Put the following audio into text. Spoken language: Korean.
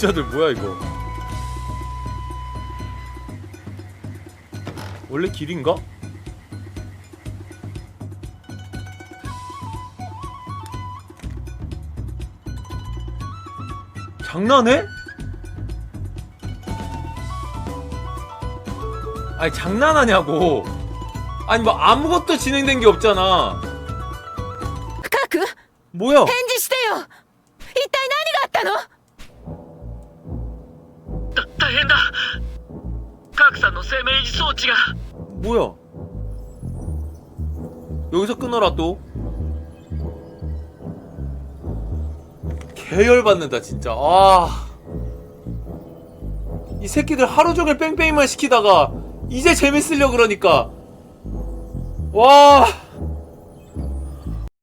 문자들 뭐야 이거 원래 길인가? 장난해? 아니 장난하냐고 아니 뭐 아무것도 진행된 게 없잖아 カク 뭐야 返事してよ カークさんの生命維持装置が 뭐야 여기서 끊어라 또 계열받는다 진짜 아이 새끼들 하루 종일 뺑뺑이만 시키다가 이제 재밌으려 그러니까 와